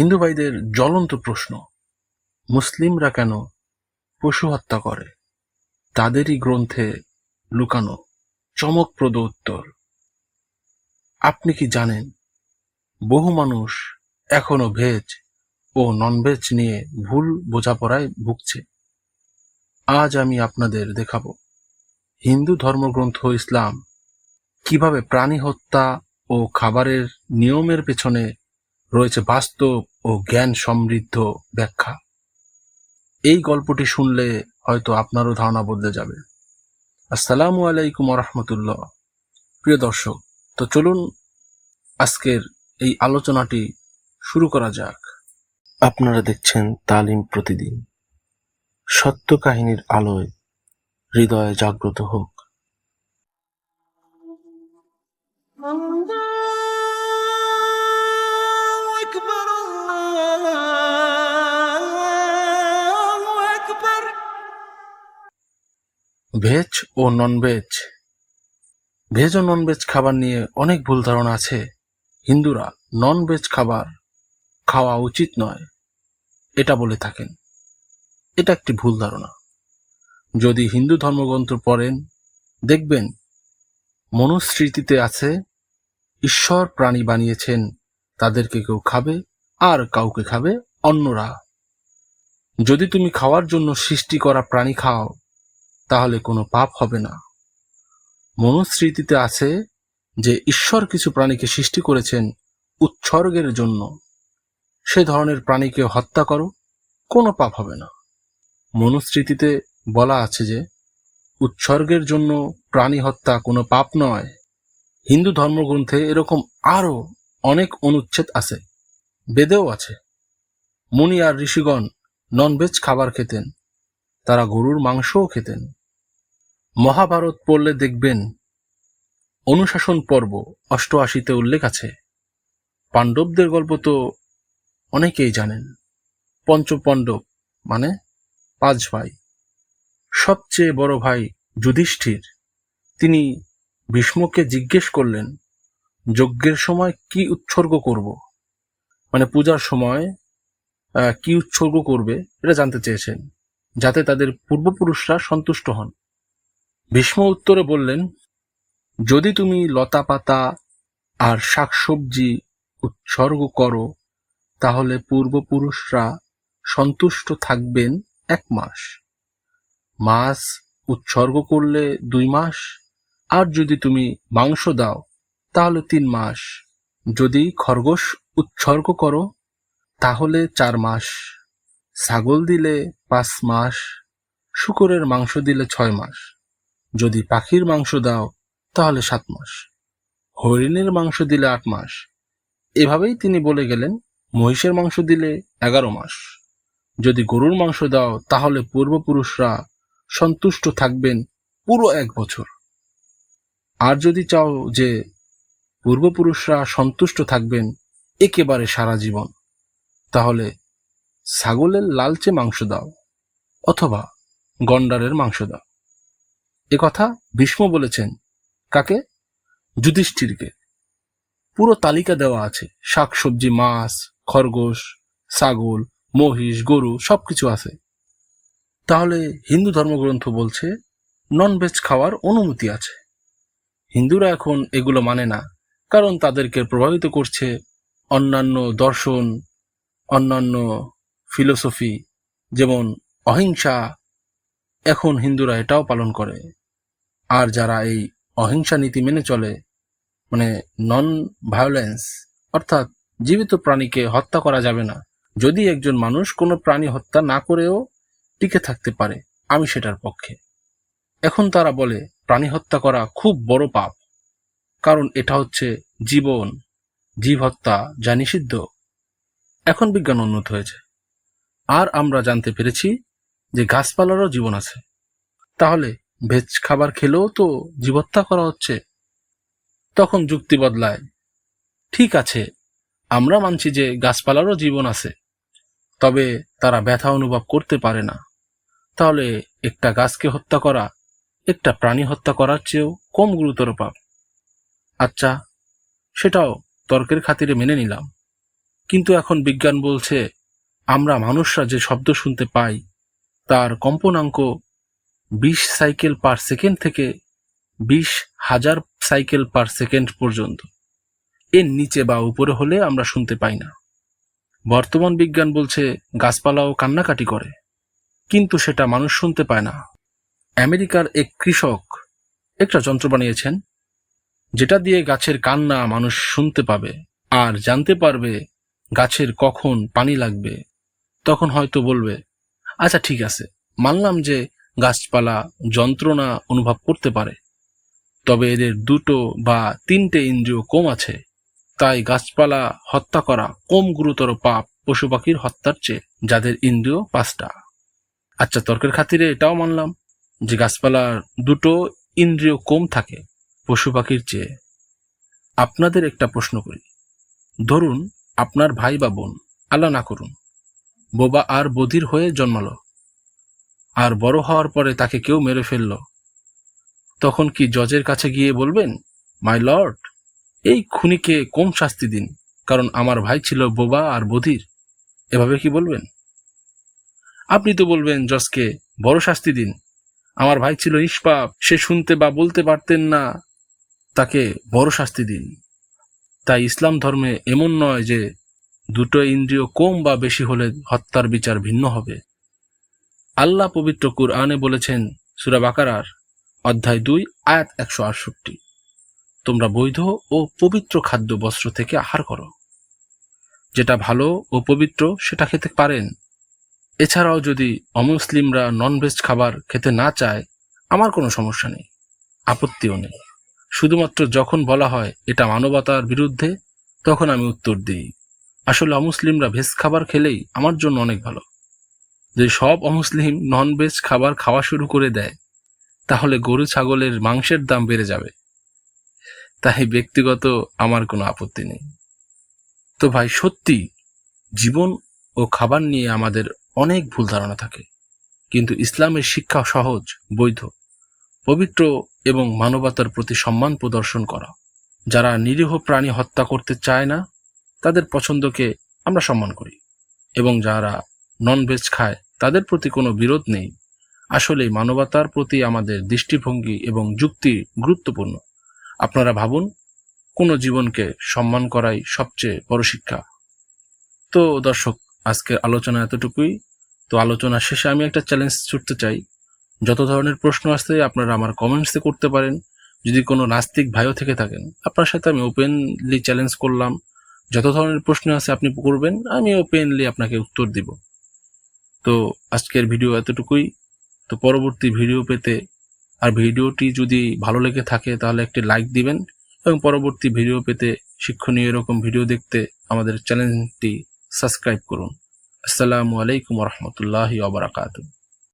হিন্দু ভাইদের জ্বলন্ত প্রশ্ন, মুসলিমরা কেন পশু হত্যা করে? তাদেরই গ্রন্থে লুকানো চমকপ্রদ উত্তর। আপনি কি জানেন, বহু মানুষ এখনও ভেজ ও ননভেজ নিয়ে ভুল বোঝাপড়ায় ভুগছে। আজ আমি আপনাদের দেখাবো হিন্দু ধর্মগ্রন্থ ইসলাম কীভাবে প্রাণী হত্যা ও খাবারের নিয়মের পেছনে রয়েছে বাস্তব ও জ্ঞান সমৃদ্ধ ব্যাখ্যা। এই গল্পটি শুনলে হয়তো আপনারও ধারণা বদলে যাবে। আসসালামু আলাইকুম রহমতুল্লাহ প্রিয় দর্শক, তো চলুন আজকের এই আলোচনাটি শুরু করা যাক। আপনারা দেখছেন তালিম প্রতিদিন। সত্য কাহিনীর আলোয় হৃদয়ে জাগ্রত হোক। ভেজ ও ননভেজ ভেজ ও ননভেজ খাবার নিয়ে অনেক ভুল ধারণা আছে। হিন্দুরা ননভেজ খাবার খাওয়া উচিত নয়, এটা বলে থাকেন। এটা একটি ভুল ধারণা। যদি হিন্দু ধর্মগ্রন্থ পড়েন, দেখবেন মনুস্মৃতিতে আছে, ঈশ্বর প্রাণী বানিয়েছেন, তাদেরকে কেউ খাবে আর কাউকে খাবে অন্যরা। যদি তুমি খাওয়ার জন্য সৃষ্টি করা প্রাণী খাও তাহলে কোনো পাপ হবে না। মনুস্মৃতিতে আছে যে ঈশ্বর কিছু প্রাণীকে সৃষ্টি করেছেন উৎসর্গের জন্য। সে ধরনের প্রাণীকে হত্যা করো, কোনো পাপ হবে না। মনুস্মৃতিতে বলা আছে যে, উৎসর্গের জন্য প্রাণী হত্যা কোনো পাপ নয়। হিন্দু ধর্মগ্রন্থে এরকম আরও অনেক অনুচ্ছেদ আছে, বেদেও আছে। মুনি আর ঋষিগণ ননভেজ খাবার খেতেন, তারা গরুর মাংসও খেতেন। মহাভারত পড়লে দেখবেন অনুশাসন পর্ব অষ্টআশিতে উল্লেখ আছে। পাণ্ডবদের গল্প তো অনেকেই জানেন। পঞ্চপাণ্ডব মানে পাঁচ ভাই। সবচেয়ে বড় ভাই যুধিষ্ঠির। তিনি ভীষ্মকে জিজ্ঞেস করলেন, যজ্ঞের সময় কি উৎসর্গ করব? মানে পূজার সময় কি উৎসর্গ করবে এটা জানতে চেয়েছেন, যাতে তাদের পূর্বপুরুষরা সন্তুষ্ট হন। ভীষ্ম উত্তরে বললেন, যদি তুমি লতা পাতা আর শাকসবজি উৎসর্গ করো, তাহলে পূর্বপুরুষরা সন্তুষ্ট থাকবেন এক মাস। মাছ উৎসর্গ করলে দুই মাস, আর যদি তুমি মাংস দাও, তাহলে তিন মাস। যদি খরগোশ উৎসর্গ করো, তাহলে চার মাস। ছাগল দিলে পাঁচ মাস, শুকরের মাংস দিলে ছয় মাস। যদি পাখির মাংস দাও, তাহলে সাত মাস। হরিণের মাংস দিলে আট মাস। এভাবেই তিনি বলে গেলেন, মহিষের মাংস দিলে এগারো মাস। যদি গরুর মাংস দাও, তাহলে পূর্বপুরুষরা সন্তুষ্ট থাকবেন পুরো এক বছর। আর যদি চাও যে পূর্বপুরুষরা সন্তুষ্ট থাকবেন একেবারে সারা জীবন, তাহলে ছাগলের লালচে মাংস দাও অথবা গন্ডারের মাংস দাও। এ কথা ভীষ্ম বলেছেন, কাকে? যুধিষ্ঠিরকে। পুরো তালিকা দেওয়া আছে। শাকসবজি, মাছ, খরগোশ, ছাগল, মহিষ, গরু, সবকিছু আছে। তাহলে হিন্দু ধর্মগ্রন্থ বলছে নন ভেজ খাওয়ার অনুমতি আছে। হিন্দুরা এখন এগুলো মানে না, কারণ তাদেরকে প্রভাবিত করছে অন্যান্য দর্শন, অন্যান্য ফিলোসফি যেমন অহিংসা। এখন হিন্দুরা এটাও পালন করে। আর যারা এই অহিংসা নীতি মেনে চলে মানে নন ভায়োলেন্স অর্থাৎ জীবিত প্রাণীকে হত্যা করা যাবে না। যদি একজন মানুষ কোনো প্রাণী হত্যা না করেও টিকে থাকতে পারে, আমি সেটার পক্ষে। এখন তারা বলে, প্রাণী হত্যা করা খুব বড় পাপ। কারণ এটা হচ্ছে জীবন, জীব হত্যা যা নিষিদ্ধ। এখন বিজ্ঞান উন্নত হয়েছে। আর আমরা জানতে পেরেছি যে গাছপালারও জীবন আছে। তাহলে ভেজ খাবার খেলেও তো জীবত্যা করা হচ্ছে। তখন যুক্তি বদলায়। ঠিক আছে, আমরা মানছি যে গাছপালারও জীবন আছে, তবে তারা ব্যথা অনুভব করতে পারে না। তাহলে একটা গাছকে হত্যা করা, একটা প্রাণী হত্যা করার চেয়েও কম গুরুতর পাপ। আচ্ছা সেটাও তর্কের খাতিরে মেনে নিলাম। কিন্তু এখন বিজ্ঞান বলছে, আমরা মানুষরা যে শব্দ শুনতে পাই, তার কম্পনাঙ্ক বিশ সাইকেল পার সেকেন্ড থেকে বিশ হাজার সাইকেল পার সেকেন্ড পর্যন্ত। এর নিচে বা উপরে হলে আমরা শুনতে পাই না। বর্তমান বিজ্ঞান বলছে গাছপালাও কান্নাকাটি করে, কিন্তু সেটা মানুষ শুনতে পায় না। আমেরিকার এক কৃষক একটা যন্ত্র বানিয়েছেন, যেটা দিয়ে গাছের কান্না মানুষ শুনতে পাবে আর জানতে পারবে গাছের কখন পানি লাগবে, তখন হয়তো বলবে আচ্ছা ঠিক আছে। মানলাম যে গাছপালা যন্ত্রণা অনুভব করতে পারে। তবে এদের দুটো বা তিনটে ইন্দ্রিয় কম আছে। তাই গাছপালা হত্যা করা কম গুরুতর পাপ পশু পাখির হত্যার চেয়ে যাদের ইন্দ্রিয় পাঁচটা। আচ্ছা তর্কের খাতিরে এটাও মানলাম যে গাছপালার দুটো ইন্দ্রিয় কম থাকে পশু পাখির চেয়ে। আপনাদের একটা প্রশ্ন করি। ধরুন, আপনার ভাই বা বোন আল্লাহ না করুন। বোবা আর বধির হয়ে জন্মালো। আর বড় হওয়ার পরে তাকে কেউ মেরে ফেলল। তখন কি জজের কাছে গিয়ে বলবেন মাই লর্ড এই খুনিকে কম শাস্তি দিন, কারণ আমার ভাই ছিল বোবা আর বধির। এভাবে কি বলবেন? আপনি তো বলবেন, জজকে বড় শাস্তি দিন। আমার ভাই ছিল নিষ্পাপ, সে শুনতে বা বলতে পারতেন না। তাকে বড় শাস্তি দিন। তাই ইসলাম ধর্মে এমন নয় যে দুটো ইন্দ্রিয় কম বা বেশি হলে হত্যার বিচার ভিন্ন হবে। আল্লাহ পবিত্র কুরআনে বলেছেন, সুরা বাকারার অধ্যায় দুই, আয়াত একশো আটষট্টি। তোমরা বৈধ ও পবিত্র খাদ্য বস্ত্র থেকে আহার করো। যেটা ভালো ও পবিত্র, সেটা খেতে পারেন। এছাড়াও যদি অমুসলিমরা ননভেজ খাবার খেতে না চায়, আমার কোনো সমস্যা নেই, আপত্তিও নেই। শুধুমাত্র যখন বলা হয় এটা মানবতার বিরুদ্ধে, তখন আমি উত্তর দিই। আসলে অমুসলিমরা ভেজ খাবার খেলেই আমার জন্য অনেক ভালো। যদি সব অমুসলিম নন ভেজ খাবার খাওয়া শুরু করে দেয়, তাহলে গরু ছাগলের মাংসের দাম বেড়ে যাবে। তাই ব্যক্তিগত আমার কোনো আপত্তি নেই। তো ভাই, সত্যি জীবন ও খাবার নিয়ে আমাদের অনেক ভুল ধারণা থাকে। কিন্তু ইসলামের শিক্ষা সহজ, বৈধ, পবিত্র এবং মানবতার প্রতি সম্মান প্রদর্শন করা। যারা নিরীহ প্রাণী হত্যা করতে চায় না, তাদের পছন্দকে আমরা সম্মান করি। এবং যারা নন ভেজ খায়, তাদের প্রতি কোনো বিরোধ নেই। আসলে মানবতার প্রতি আমাদের দৃষ্টিভঙ্গি এবং যুক্তি গুরুত্বপূর্ণ। আপনারা ভাবুন, কোনো জীবনকে সম্মান করাই সবচেয়ে বড় শিক্ষা। তো দর্শক, আজকের আলোচনা এতটুকুই। তো আলোচনা শেষে আমি একটা চ্যালেঞ্জ ছুটতে চাই। যত ধরনের প্রশ্ন আসতে আপনারা আমার কমেন্টসে করতে পারেন। যদি কোনো নাস্তিক ভাইও থেকে থাকেন, আপনার সাথে আমি ওপেনলি চ্যালেঞ্জ করলাম। যত ধরনের প্রশ্ন আছে আপনি করবেন, আমি ওপেনলি আপনাকে উত্তর দিব। তো আজকের ভিডিও এতটুকুই। তো পরবর্তী ভিডিও পেতে আর ভিডিওটি যদি ভালো লেগে থাকে তাহলে একটি লাইক দিবেন এবং পরবর্তী ভিডিও পেতে শিক্ষণীয় এরকম ভিডিও দেখতে আমাদের চ্যানেলটি সাবস্ক্রাইব করুন। আসসালামু আলাইকুম রহমতুল্লাহ ওবরাকাতুহ